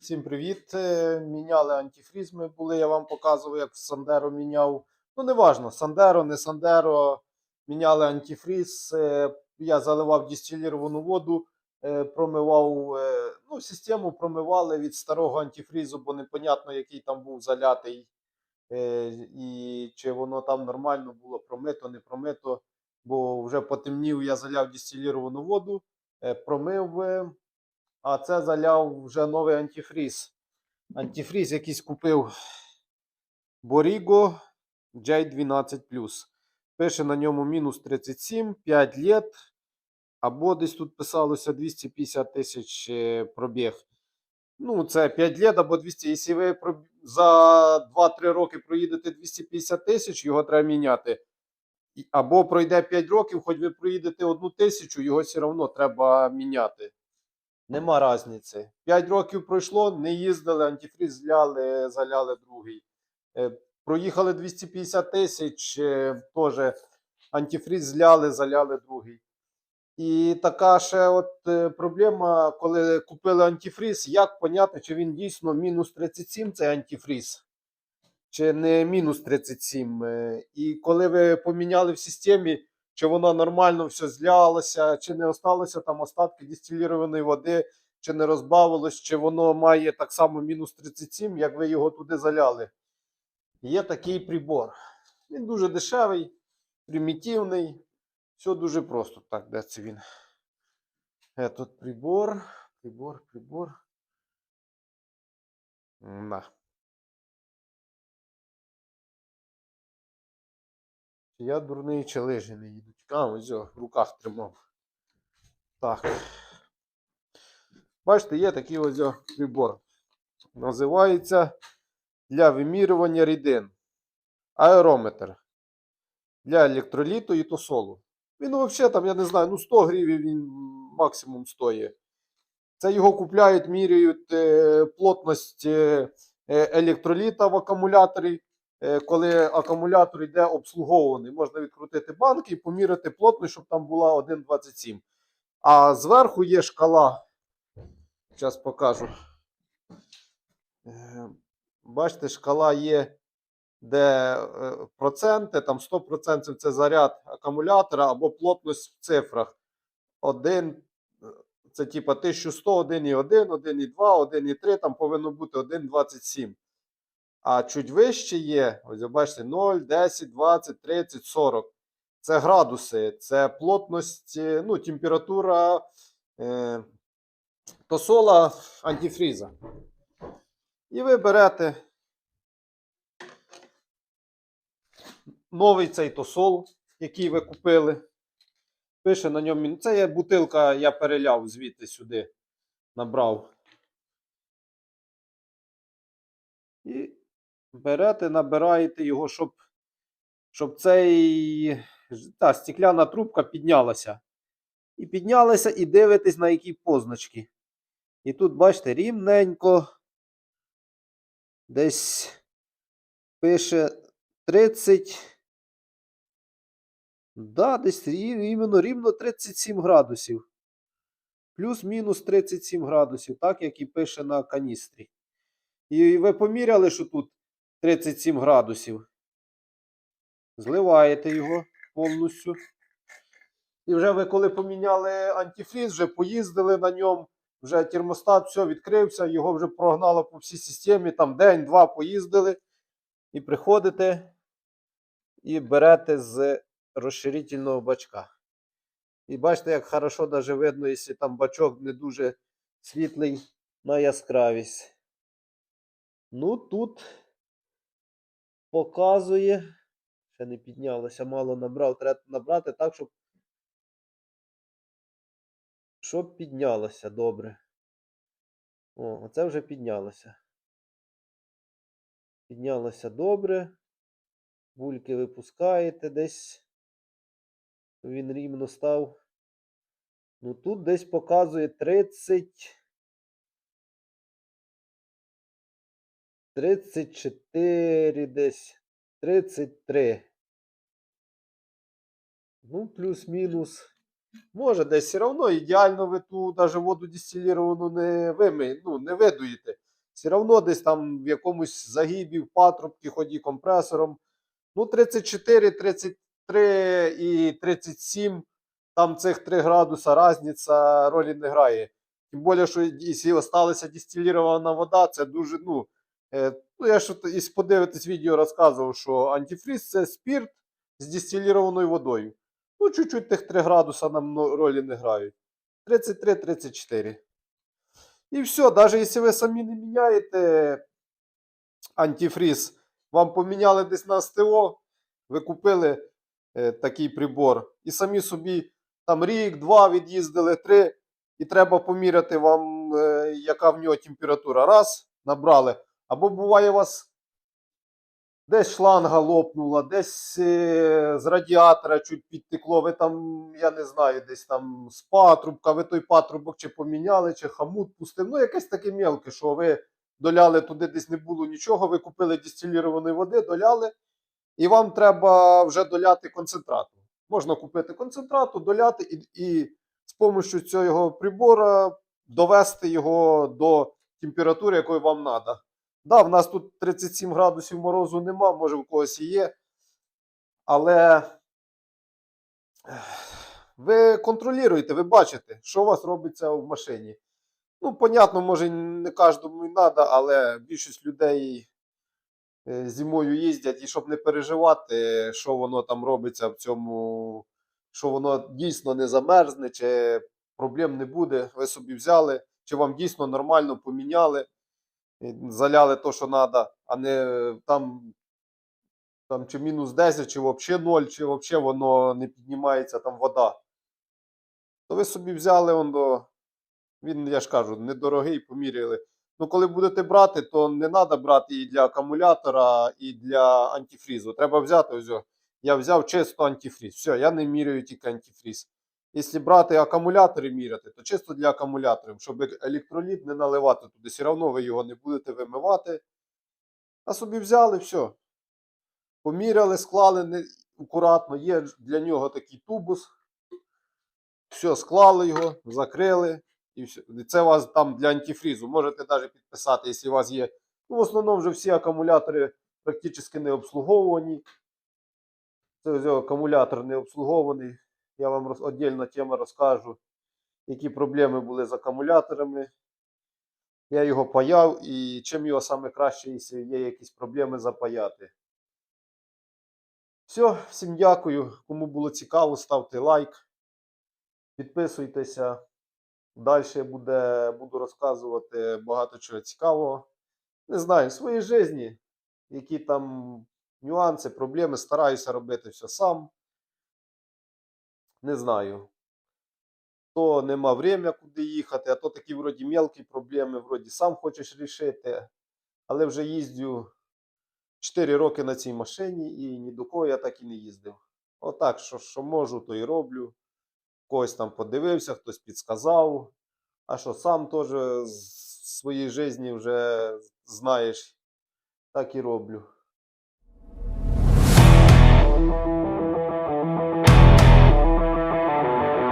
Всім привіт! Е, Міняли антифріз. Ми були, я вам показував, як Сандеро міняв. Ну, неважно, Сандеро, не Сандеро. Міняли антифріз. Е, Я заливав дистиліровану воду, е, промивав, ну, систему промивали від старого антифрізу, бо непонятно, який там був залятий. І чи воно там нормально було промито, не промито. Бо вже потемнів, я заляв дистиліровану воду, промив. А це заляв вже новий антифріз. Антифріз якийсь купив Borigo J12. Пише на ньому мінус 37, 5 лет. Або десь тут писалося 250 тисяч е, пробіг. Ну, це 5 лет або 200. Якщо ви за 2-3 роки проїдете 250 тисяч, його треба міняти. Або пройде 5 років, хоч ви проїдете одну тисячу, його все одно треба міняти. Нема різниці. 5 років пройшло, не їздили, антифріз зляли, заляли другий. Е, Проїхали 250 тисяч, е, теж антифріз зляли, заляли другий. І така ще от е, проблема, коли купили антифріз, як поняти, чи він дійсно мінус 37 це антифріз, чи не мінус 37. Е, І коли ви поміняли в системі, чи воно нормально все злялося, чи не осталося там остатки дистилірованої води, чи не розбавилось, чи воно має так само мінус 37, як ви його туди заляли. Є такий прибор. Він дуже дешевий, примітивний. Все дуже просто. Так, де це він? Этот прибор. Прибор, прибор. На. Чи я дурний, чи лижі не їдуть. А, ось його в руках тримав. Так. Бачите, є такий ось прибор. Називається для вимірювання рідин. Аерометр. Для електроліту і тосолу. Він взагалі там, я не знаю, ну 100 гривень він максимум стоїть. Це його купляють, міряють е, плотність е, е, електроліта в акумуляторі. Е, коли акумулятор йде обслуговуваний, можна відкрутити банки і поміряти плотність, щоб там була 1,27. А зверху є шкала. Зараз покажу. Е, Бачите, шкала є, де е, проценти, там 100% це заряд акумулятора або плотність в цифрах. 1, це типа 1100, 1,1, 1,2, 1,3, там повинно бути 1,27. А чуть вище є, ось бачите, 0, 10, 20, 30, 40. Це градуси, це плотність, ну, температура е, тосола антифріза. І ви берете новий цей тосол, який ви купили. Пише на ньому. Це є бутилка, я переляв звідти сюди. Набрав. І берете, набираєте його, щоб, щоб цей та, стекляна трубка піднялася. І піднялася, і дивитесь на які позначки. І тут, бачите, рівненько. Десь пише 30. Да, десь іменно рівно 37 градусів. Плюс-мінус 37 градусів, так як і пише на каністрі. І ви поміряли, що тут 37 градусів. Зливаєте його повністю. І вже ви коли поміняли антифріз, вже поїздили на ньому, вже термостат все відкрився, його вже прогнало по всій системі. Там день-два поїздили. І приходите і берете з розширительного бачка. І бачите, як хорошо даже видно, якщо там бачок не дуже світлий на яскравість. Ну, тут показує. Ще не піднялося, мало набрав. Треба набрати так, щоб. Щоб піднялося добре. О, оце вже піднялося. Піднялося добре. Бульки випускаєте десь. Він рівно став. Ну тут десь показує 30. 34 десь. 33. Ну, плюс-мінус. Може, десь все одно ідеально ви ту даже воду дистиліровану не вими, ну, не видуєте. Все одно десь там в якомусь загибі, в патрубці, ході компресором. Ну, 34, 33 і 37, там цих 3 градуса різниця ролі не грає. Тим більше, що якщо залишилася дистилірована вода, це дуже, ну, ну я ж, якщо подивитись відео, розказував, що антифріз це спірт з дистилірованою водою. Ну, чуть-чуть тих 3 градуса нам ролі не грають. 33-34. І все, навіть якщо ви самі не міняєте антифріз, вам поміняли десь на СТО, ви купили е, такий прибор, і самі собі там рік, два від'їздили, три, і треба поміряти вам, е, яка в нього температура. Раз, набрали. Або буває у вас десь шланга лопнула, десь е, з радіатора чуть підтекло, ви там, я не знаю, десь там з патрубка, ви той патрубок чи поміняли, чи хамут пустив. Ну, якесь таке мелке, що ви доляли туди, десь не було нічого, ви купили дистилірованої води, доляли, і вам треба вже доляти концентрату. Можна купити концентрату, доляти і, і з допомогою цього прибора довести його до температури, якої вам треба. Да, в нас тут 37 градусів морозу нема, може в когось і є. Але ви контролюєте, ви бачите, що у вас робиться в машині. Ну, понятно, може, не кожному і треба, але більшість людей е, зимою їздять, і щоб не переживати, що воно там робиться в цьому, що воно дійсно не замерзне, чи проблем не буде. Ви собі взяли, чи вам дійсно нормально поміняли заляли то, що треба, а не е, там, там чи мінус 10, чи взагалі 0, чи взагалі воно не піднімається там вода. То ви собі взяли он до. Він, я ж кажу, недорогий, поміряли. Ну, коли будете брати, то не треба брати і для акумулятора, і для антифрізу. Треба взяти ось. Я взяв чисто антифріз. Все, я не міряю тільки антифріз. Якщо брати акумулятори міряти, то чисто для акумуляторів, щоб електроліт не наливати туди. Все одно ви його не будете вимивати. А собі взяли, все. Поміряли, склали не, акуратно. Є для нього такий тубус. Все, склали його, закрили. І все. Це у вас там для антифрізу. Можете навіть підписати, якщо у вас є. Ну, в основному вже всі акумулятори практично не обслуговувані. Це акумулятор не обслугований. Я вам роз... віддільна тема розкажу, які проблеми були з акумуляторами. Я його паяв і чим його саме краще, якщо є якісь проблеми запаяти. Все, всім дякую. Кому було цікаво, ставте лайк, підписуйтеся. Далі буде, буду розказувати багато чого цікавого. Не знаю, в своїй житті, які там нюанси, проблеми, стараюся робити все сам. Не знаю. То нема время, куди їхати, а то такі вроді мелкі проблеми, вроді сам хочеш рішити. Але вже їздю 4 роки на цій машині і ні до кого я так і не їздив. Отак, що, що можу, то і роблю. Когось там подивився, хтось підсказав. А що сам теж з своєї житті вже знаєш, так і роблю.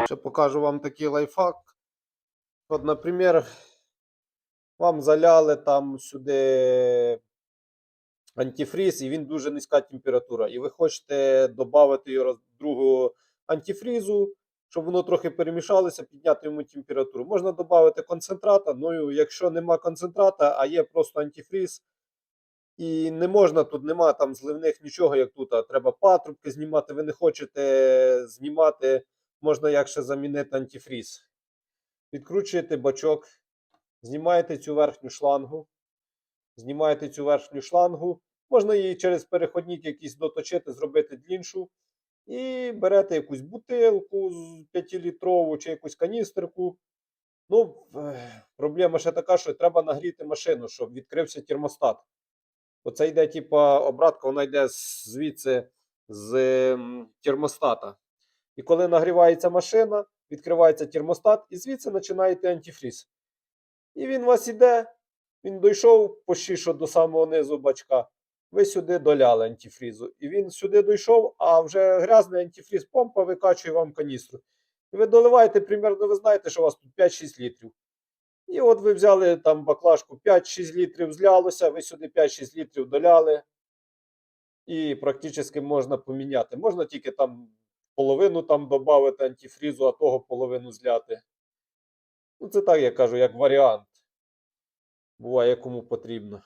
Ще покажу вам такий лайфхак. От, наприклад, вам заляли там сюди антифріз, і він дуже низька температура. І ви хочете додати його другого антифрізу, щоб воно трохи перемішалося, підняти йому температуру. Можна додати концентрата, ну якщо нема концентрата, а є просто антифріз, і не можна, тут нема там зливних нічого, як тут, а треба патрубки знімати. Ви не хочете знімати, можна як ще замінити антифріз. Відкручуєте бачок, знімаєте цю верхню шлангу, знімаєте цю верхню шлангу, можна її через переходник якийсь доточити, зробити дліншу. І берете якусь бутилку 5-літрову чи якусь каністерку. Ну, е, проблема ще така, що треба нагріти машину, щоб відкрився термостат. Оце йде, типа, обратка, вона йде звідси з ем, термостата. І коли нагрівається машина, відкривається термостат, і звідси починаєте антифріз. І він вас іде, він дійшов почти що до самого низу бачка. Ви сюди доляли антифрізу. І він сюди дійшов, а вже грязний антифріз помпа викачує вам каністру. І ви доливаєте примерно, ви знаєте, що у вас тут 5-6 літрів. І от ви взяли там баклажку 5-6 літрів злялося, ви сюди 5-6 літрів доляли. І практично можна поміняти. Можна тільки там половину там додати антифрізу, а того половину зляти. Ну, це так, я кажу, як варіант. Буває, кому потрібно.